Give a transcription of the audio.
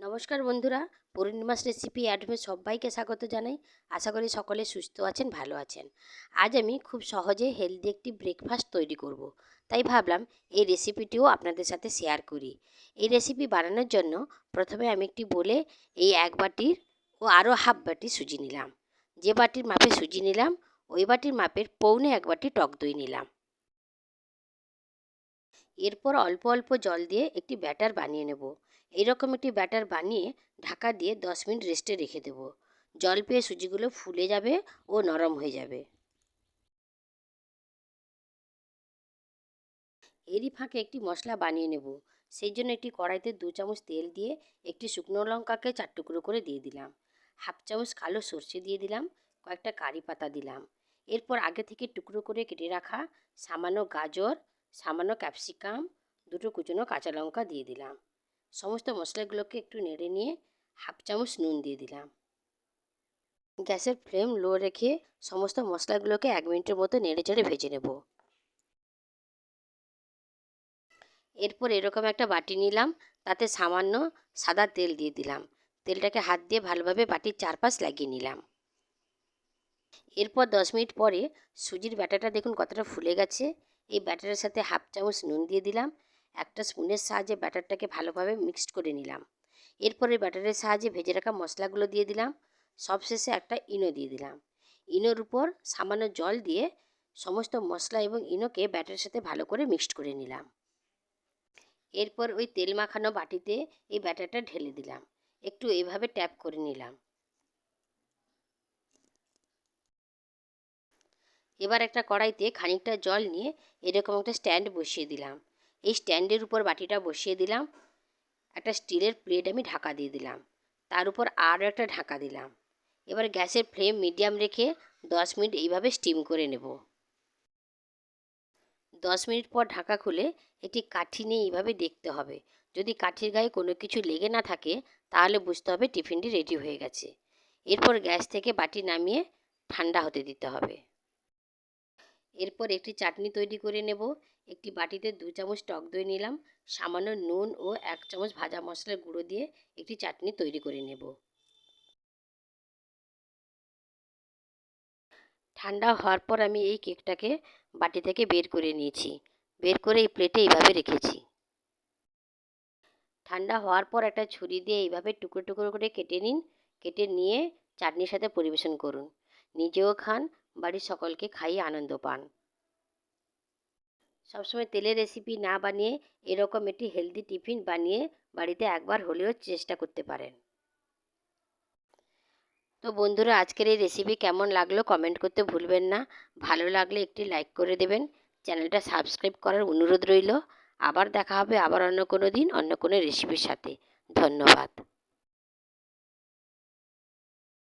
নমস্কার বন্ধুরা, পূর্ণিমাস রেসিপি অ্যাডমে সবাইকে স্বাগত জানাই। আশা করি সকলে সুস্থ আছেন, ভালো আছেন। আজ আমি খুব সহজে হেলদি একটি ব্রেকফাস্ট তৈরি করব। তাই ভাবলাম এই রেসিপিটিও আপনাদের সাথে শেয়ার করি। এই রেসিপি বানানোর জন্য প্রথমে আমি একটি বলে এই এক বাটির ও আরও হাফ বাটি সুজি নিলাম। যে বাটির মাপে সুজি নিলাম, ওই বাটির মাপের পৌনে এক বাটি টক দই নিলাম। এরপর অল্প অল্প জল দিয়ে একটি ব্যাটার বানিয়ে নেব। এইরকম একটি ব্যাটার বানিয়ে ঢাকা দিয়ে দশ মিনিট রেস্টে রেখে দেবো। জল পেয়ে সুজিগুলো ফুলে যাবে ও নরম হয়ে যাবে। এরই ফাঁকে একটি মশলা বানিয়ে নেব। সেই জন্য একটি কড়াইতে দু চামচ তেল দিয়ে একটি শুকনো লঙ্কাকে চার টুকরো করে দিয়ে দিলাম। হাফ চামচ কালো সর্ষে দিয়ে দিলাম, কয়েকটা কারি পাতা দিলাম। এরপর আগে থেকে টুকরো করে কেটে রাখা সামান্য গাজর, সামান্য ক্যাপসিকাম, দুটো কুচনো কাঁচা লঙ্কা দিয়ে দিলাম। সমস্ত মশলাগুলোকে একটু নেড়ে নিয়ে হাফ চামচ নুন দিয়ে দিলাম। গ্যাসের ফ্লেম লো রেখে সমস্ত মশলাগুলোকে এক মিনিটের মতো নেড়ে চেড়ে ভেজে নেব। এরপর এরকম একটা বাটি নিলাম, তাতে সামান্য সাদা তেল দিয়ে দিলাম। তেলটাকে হাত দিয়ে ভালোভাবে বাটির চারপাশ লাগিয়ে নিলাম। এরপর দশ মিনিট পরে সুজির ব্যাটাটা দেখুন কতটা ফুলে গেছে। এই ব্যাটারের সাথে হাফ চামচ নুন দিয়ে দিলাম। একটা স্পুনের সাহায্যে ব্যাটারটাকে ভালোভাবে মিক্সড করে নিলাম। এরপরে ব্যাটারের সাহায্যে ভেজে রাখা মশলাগুলো দিয়ে দিলাম। সবশেষে একটা ইনো দিয়ে দিলাম। ইনোর উপর সামান্য জল দিয়ে সমস্ত মশলা এবং ইনোকে ব্যাটারের সাথে ভালো করে মিক্সড করে নিলাম। এরপর ওই তেল মাখানো বাটিতে এই ব্যাটারটা ঢেলে দিলাম। একটু এইভাবে ট্যাপ করে নিলাম। এবার একটা কড়াইতে খানিকটা জল নিয়ে এরকম একটা স্ট্যান্ড বসিয়ে দিলাম। এই স্ট্যান্ডের উপর বাটিটা বসিয়ে দিলাম। একটা স্টিলের প্লেট আমি ঢাকা দিয়ে দিলাম। তার উপর আরও একটা ঢাকা দিলাম। এবার গ্যাসের ফ্লেম মিডিয়াম রেখে দশ মিনিট এইভাবে স্টিম করে নেব। দশ মিনিট পর ঢাকা খুলে একটি কাঠি নিয়ে এইভাবে দেখতে হবে। যদি কাঠির গায়ে কোনো কিছু লেগে না থাকে, তাহলে বুঝতে হবে টিফিনটি রেডি হয়ে গেছে। এরপর গ্যাস থেকে বাটি নামিয়ে ঠান্ডা হতে দিতে হবে। এরপর একটি চাটনি তৈরি করে নেব। একটি বাটিতে দু চামচ টক দই নিলাম। সামান্য নুন ও এক চামচ ভাজা মশলার গুঁড়ো দিয়ে একটি চাটনি তৈরি করে নেব। ঠান্ডা হওয়ার পর আমি এই কেকটাকে বাটি থেকে বের করে নিয়েছি। বের করে এই প্লেটে এইভাবে রেখেছি। ঠান্ডা হওয়ার পর একটা ছুরি দিয়ে এইভাবে টুকরো টুকরো করে কেটে নিন। কেটে নিয়ে চাটনির সাথে পরিবেশন করুন। নিজেও খান বাড়ির সকলকে খাইয়ে আনন্দ পান। সবসময় তেলের রেসিপি না বানিয়ে এরকম একটি হেলদি টিফিন বানিয়ে বাড়িতে একবার হলেও চেষ্টা করতে পারেন। তো বন্ধুরা, আজকের এই রেসিপি কেমন লাগল কমেন্ট করতে ভুলবেন না। ভালো লাগলে একটি লাইক করে দেবেন। চ্যানেলটা সাবস্ক্রাইব করার অনুরোধ রইল। আবার দেখা হবে আবার অন্য কোনো দিন, অন্য কোনো রেসিপির সাথে। ধন্যবাদ।